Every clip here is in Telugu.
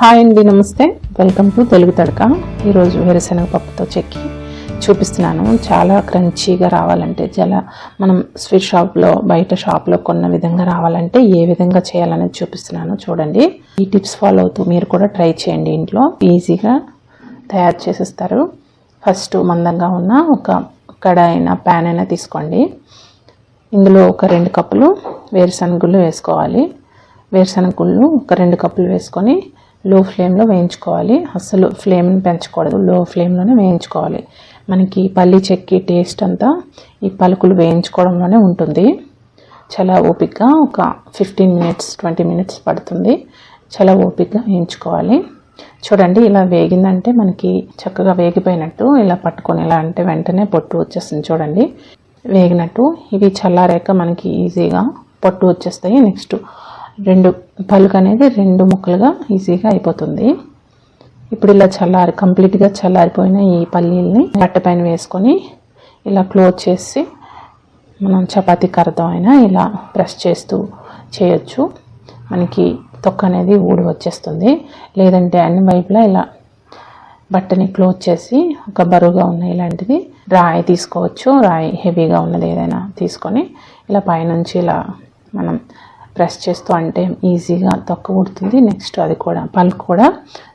హాయ్ అండి నమస్తే. Welcome to Telugu Thadaka. ఈరోజు వేరుశనగ పప్పుతో చెక్కి చూపిస్తున్నాను. చాలా క్రంచీగా రావాలంటే చాలా మనం స్వీట్ షాప్లో బయట షాప్లో కొన్న విధంగా రావాలంటే ఏ విధంగా చేయాలనేది చూపిస్తున్నాను చూడండి. ఈ టిప్స్ ఫాలో అవుతూ మీరు కూడా ట్రై చేయండి ఇంట్లో. ఈజీగా తయారు చేసేస్తారు. ఫస్ట్ మందంగా ఉన్న ఒక కడాయినా అయినా ప్యాన్ అయినా తీసుకోండి. ఇందులో ఒక రెండు కప్పులు వేరుశనగుళ్ళు వేసుకోవాలి. వేరుశనగ గుళ్ళు ఒక రెండు కప్పులు వేసుకొని లో ఫ్లేమ్లో వేయించుకోవాలి. అస్సలు ఫ్లేమ్ని పెంచకూడదు. లో ఫ్లేమ్లోనే వేయించుకోవాలి. మనకి పల్లి చెక్కి టేస్ట్ అంతా ఈ పలుకులు వేయించుకోవడంలోనే ఉంటుంది. చాలా ఓపిక్గా ఒక ఫిఫ్టీన్ మినిట్స్ ట్వంటీ మినిట్స్ పడుతుంది. చాలా ఓపిక్గా వేయించుకోవాలి. చూడండి ఇలా వేగిందంటే మనకి చక్కగా వేగిపోయినట్టు ఇలా పట్టుకొని ఇలా అంటే వెంటనే పొట్టు వచ్చేస్తుంది చూడండి. వేగినట్టు. ఇవి చల్లారాక మనకి ఈజీగా పొట్టు వచ్చేస్తాయి. నెక్స్ట్ రెండు పలుకు అనేది రెండు ముక్కలుగా ఈజీగా అయిపోతుంది. ఇప్పుడు ఇలా చల్లారి కంప్లీట్గా చల్లారిపోయిన ఈ పల్లీల్ని పైన వేసుకొని ఇలా క్లోజ్ చేసి మనం చపాతీ కర్రతో అయినా ఇలా ప్రెస్ చేస్తూ చేయొచ్చు. మనకి తొక్క అనేది ఊడి వచ్చేస్తుంది. లేదంటే అన్ని వైపులా ఇలా బట్టని క్లోజ్ చేసి ఒక బరువుగా ఉన్న ఇలాంటిది రాయి తీసుకోవచ్చు. రాయి హెవీగా ఉన్నది ఏదైనా తీసుకొని ఇలా పైనుంచి ఇలా మనం ప్రెస్ చేస్తూ అంటే ఈజీగా తొక్క ఊడుతుంది నెక్స్ట్ అది కూడా పళ్ళు కూడా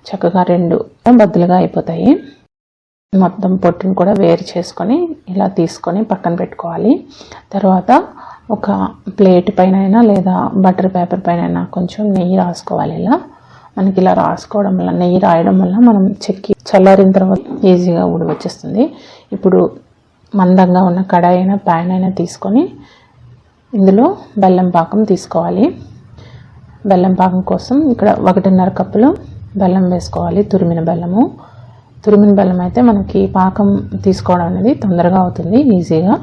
చక్కగా రెండు బద్దలుగా అయిపోతాయి. మొత్తం పొట్టును కూడా వేరు చేసుకొని ఇలా తీసుకొని పక్కన పెట్టుకోవాలి. తర్వాత ఒక ప్లేట్ పైన అయినా లేదా బటర్ పేపర్ పైన అయినా కొంచెం నెయ్యి రాసుకోవాలి ఇలా. మనకి ఇలా రాసుకోవడం వల్ల నెయ్యి రాయడం వల్ల మనం చెక్కి చల్లారిన తర్వాత ఈజీగా ఊడి వచ్చేస్తుంది ఇప్పుడు మందంగా ఉన్న కడాయి అయినా ప్యాన్ అయినా తీసుకొని ఇందులో బెల్లం పాకం తీసుకోవాలి. బెల్లం పాకం కోసం ఇక్కడ ఒకటిన్నర కప్పులు బెల్లం వేసుకోవాలి తురిమిన బెల్లము. తురిమిన బెల్లం అయితే మనకి పాకం తీసుకోవడం అనేది తొందరగా అవుతుంది ఈజీగా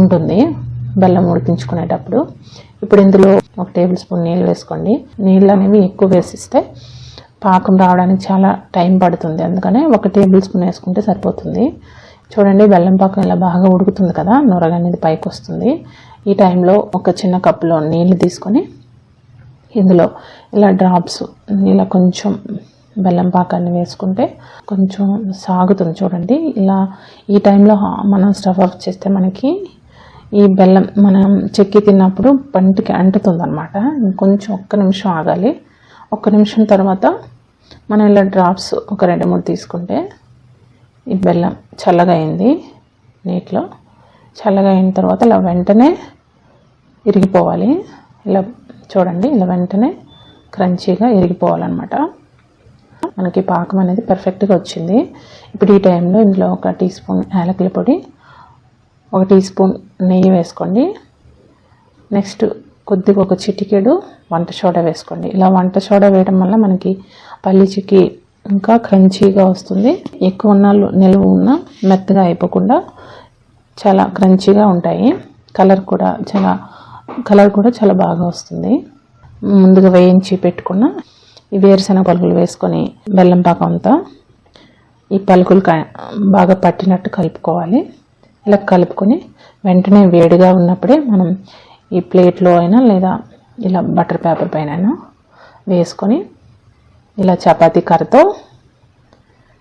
ఉంటుంది. బెల్లం ఉడికించుకునేటప్పుడు. ఇప్పుడు ఇందులో ఒక టేబుల్ స్పూన్ నీళ్ళు వేసుకోండి. నీళ్ళు అనేవి ఎక్కువ వేసిస్తే పాకం రావడానికి చాలా టైం పడుతుంది. అందుకనే ఒక టేబుల్ స్పూన్ వేసుకుంటే సరిపోతుంది. చూడండి బెల్లం పాకం ఇలా బాగా ఉడుకుతుంది కదా నొరగ అనేది పైకి వస్తుంది. ఈ టైంలో ఒక చిన్న కప్పులో నీళ్ళు తీసుకొని ఇందులో ఇలా డ్రాప్స్ ఇలా కొంచెం బెల్లం పాకాన్ని వేసుకుంటే కొంచెం సాగుతుంది చూడండి. ఇలా ఈ టైంలో మనం స్టవ్ ఆఫ్ చేస్తే మనకి ఈ బెల్లం మనం చెక్కి తిన్నప్పుడు పంటికి అంటుతుంది అనమాట ఇంకొంచెం ఒక్క నిమిషం ఆగాలి. ఒక్క నిమిషం తర్వాత మనం ఇలా డ్రాప్స్ ఒక రెండు మూడు తీసుకుంటే ఈ బెల్లం చల్లగా అయింది నీటిలో. చల్లగా అయిన తర్వాత ఇలా వెంటనే ఇరిగిపోవాలి. ఇలా చూడండి ఇలా వెంటనే క్రంచీగా ఇరిగిపోవాలన్నమాట. మనకి పాకం అనేది పర్ఫెక్ట్గా వచ్చింది. ఇప్పుడు ఈ టైంలో ఇందులో ఒక టీ స్పూన్ యాలకుల పొడి ఒక టీ స్పూన్ నెయ్యి వేసుకోండి. నెక్స్ట్ కొద్దిగా ఒక చిటికెడు వంట సోడా వేసుకోండి. ఇలా వంట సోడా వేయడం వల్ల మనకి పల్లి చిక్కి ఇంకా క్రంచీగా వస్తుంది. ఎక్కువ నాళ్ళు నిలువ ఉన్న మెత్తగా అయిపోకుండా చాలా క్రంచీగా ఉంటాయి. కలర్ కూడా చాలా కలర్ కూడా చాలా బాగా వస్తుంది. ముందుగా వేయించి పెట్టుకున్న ఈ వేరుశెనగ పలుకులు వేసుకొని బెల్లం పాకం అంతా ఈ పలుకులు బాగా పట్టినట్టు కలుపుకోవాలి. ఇలా కలుపుకొని వెంటనే వేడిగా ఉన్నప్పుడే మనం ఈ ప్లేట్లో అయినా లేదా ఇలా బటర్ పేపర్ పైన వేసుకొని ఇలా చపాతీ కర్రతో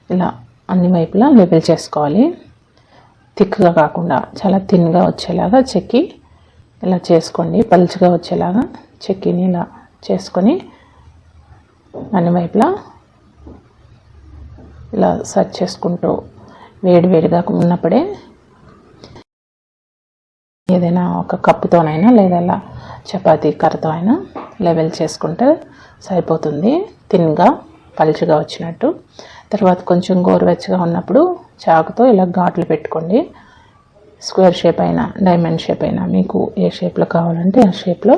ఇలా అన్ని వైపులా లెవెల్ చేసుకోవాలి. థిక్గా కాకుండా చాలా థిన్గా వచ్చేలాగా చెక్కి ఇలా చేసుకోండి. పలుచగా వచ్చేలాగా చెక్కిని ఇలా చేసుకొని అన్ని వైపులా ఇలా సర్చ్ చేసుకుంటూ వేడి వేడిగా ఉన్నప్పుడే ఏదైనా ఒక కప్పుతోనైనా లేదా ఇలా చపాతీ కర్రతో అయినా లెవెల్ చేసుకుంటే సరిపోతుంది. తిన్గా పలుచగా వచ్చినట్టు. తర్వాత కొంచెం గోరువెచ్చగా ఉన్నప్పుడు చాకుతో ఇలా ఘాట్లు పెట్టుకోండి. స్క్వేర్ షేప్ అయినా డైమండ్ షేప్ అయినా మీకు ఏ షేప్లో కావాలంటే ఆ షేప్లో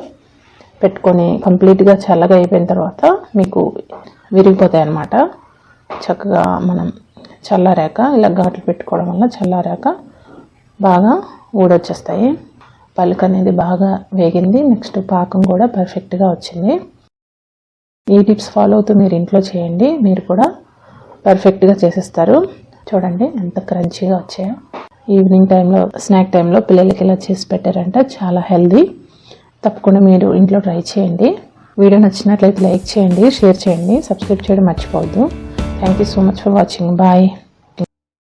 పెట్టుకొని కంప్లీట్గా చల్లగా అయిపోయిన తర్వాత మీకు విరిగిపోతాయి అన్నమాట. చక్కగా మనం చల్లారాక ఇలా ఘాట్లు పెట్టుకోవడం వల్ల చల్లారాక బాగా ఊడొచ్చేస్తాయి. పలుకు అనేది బాగా వేగింది. నెక్స్ట్ పాకం కూడా పర్ఫెక్ట్గా వచ్చింది. ఈ టిప్స్ ఫాలో అవుతూ మీరు ఇంట్లో చేయండి. మీరు కూడా పర్ఫెక్ట్గా చేసేస్తారు. చూడండి ఎంత క్రంచీగా వచ్చాయో. ఈవినింగ్ టైంలో స్నాక్ టైంలో పిల్లలకి ఇలా చేసి పెట్టారంటే. చాలా హెల్దీ తప్పకుండా మీరు ఇంట్లో ట్రై చేయండి. వీడియో నచ్చినట్లయితే లైక్ చేయండి షేర్ చేయండి సబ్స్క్రైబ్ చేయడం మర్చిపోవద్దు. Thank you so much for watching bye